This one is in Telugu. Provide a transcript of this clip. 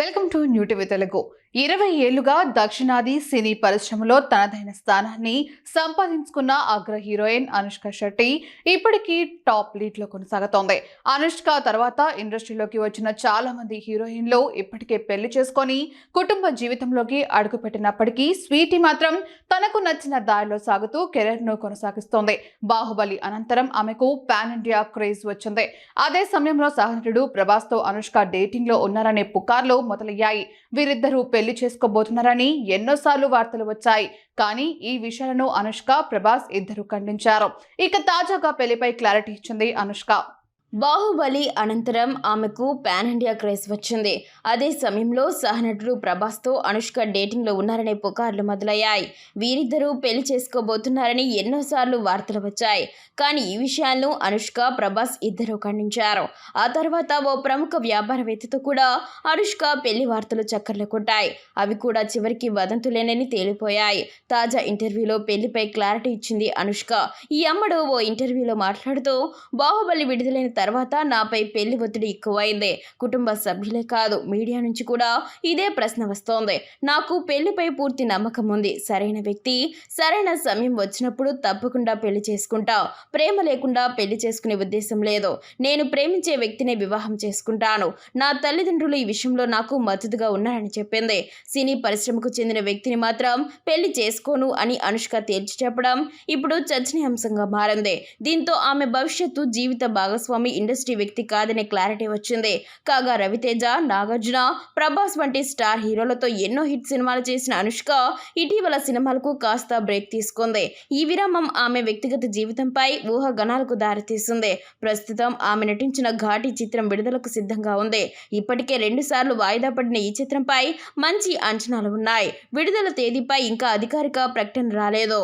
Welcome to new TV Telugu. ఇరవై ఏళ్ళుగా దక్షిణాది సినీ పరిశ్రమలో తనదైన స్థానాన్ని సంపాదించుకున్న అగ్ర హీరోయిన్ అనుష్క శెట్టి ఇప్పటికీ టాప్ లీడ్లో కొనసాగుతోంది. అనుష్క తర్వాత ఇండస్ట్రీలోకి వచ్చిన చాలా మంది హీరోయిన్లు ఇప్పటికే పెళ్ళి చేసుకొని కుటుంబ జీవితంలోకి అడుగుపెట్టినప్పటికీ స్వీటీ మాత్రం తనకు నచ్చిన దారిలో సాగుతూ కెరీర్ను కొనసాగిస్తోంది. బాహుబలి అనంతరం ఆమెకు పాన్ ఇండియా క్రేజ్ వచ్చింది. అదే సమయంలో సహనటుడు ప్రభాస్తో అనుష్క డేటింగ్లో ఉన్నారనే పుకార్లు మొదలయ్యాయి. వీరిద్దరూ పెళ్ళి చేసుకోబోతున్నారని ఎన్నోసార్లు వార్తలు వచ్చాయి. కానీ ఈ విషయాలను అనుష్క ప్రభాస్ ఇద్దరు ఖండించారు. ఇక తాజాగా పెళ్ళిపై క్లారిటీ ఇచ్చింది అనుష్క. బాహుబలి అనంతరం ఆమెకు పాన్ ఇండియా క్రేజ్ వచ్చింది. అదే సమయంలో సహనటుడు ప్రభాస్తో అనుష్క డేటింగ్లో ఉన్నారనే పుకార్లు మొదలయ్యాయి. వీరిద్దరూ పెళ్ళి చేసుకోబోతున్నారని ఎన్నోసార్లు వార్తలు వచ్చాయి. కానీ ఈ విషయాలను అనుష్క ప్రభాస్ ఇద్దరూ ఖండించారు. ఆ తర్వాత ఓ ప్రముఖ వ్యాపారవేత్తతో కూడా అనుష్క పెళ్ళి వార్తలు చక్కర్లు కొట్టాయి. అవి కూడా చివరికి వదంతులేనని తేలిపోయాయి. తాజా ఇంటర్వ్యూలో పెళ్ళిపై క్లారిటీ ఇచ్చింది అనుష్క. ఈ అమ్మడు ఓ ఇంటర్వ్యూలో మాట్లాడుతూ బాహుబలి విడుదలైన తర్వాత నాపై పెళ్ళి ఒత్తిడి ఎక్కువైంది. కుటుంబ సభ్యులే కాదు మీడియా నుంచి కూడా ఇదే ప్రశ్న వస్తోంది. నాకు పెళ్ళిపై పూర్తి నమ్మకం ఉంది. సరైన వ్యక్తి సరైన సమయం వచ్చినప్పుడు తప్పకుండా పెళ్ళి చేసుకుంటావు ప్రేమ లేకుండా పెళ్ళి చేసుకునే ఉద్దేశం లేదు. నేను ప్రేమించే వ్యక్తినే వివాహం చేసుకుంటాను. నా తల్లిదండ్రులు ఈ విషయంలో నాకు మద్దతుగా ఉన్నారని చెప్పింది. సినీ పరిశ్రమకు చెందిన వ్యక్తిని మాత్రం పెళ్ళి చేసుకోను అని అనుష్క తేల్చి చెప్పడం ఇప్పుడు చర్చనీయాంశంగా మారింది. దీంతో ఆమె భవిష్యత్తు జీవిత భాగస్వామి ఇండస్ట్రీ వ్యక్తి కాదనే క్లారిటీ వచ్చింది. కాగా రవితేజ నాగార్జున ప్రభాస్ వంటి స్టార్ హీరోలతో ఎన్నో హిట్ సినిమాలు చేసిన అనుష్క ఇటీవల సినిమాలకు కాస్త బ్రేక్ తీసుకుంది. ఈ విరామం ఆమె వ్యక్తిగత జీవితంపై ఊహాగణాలకు దారితీస్తుంది ప్రస్తుతం ఆమె నటించిన ఘాటి చిత్రం విడుదలకు సిద్ధంగా ఉంది. ఇప్పటికే రెండుసార్లు వాయిదా పడిన ఈ చిత్రంపై మంచి అంచనాలు ఉన్నాయి. విడుదల తేదీపై ఇంకా అధికారిక ప్రకటన రాలేదు.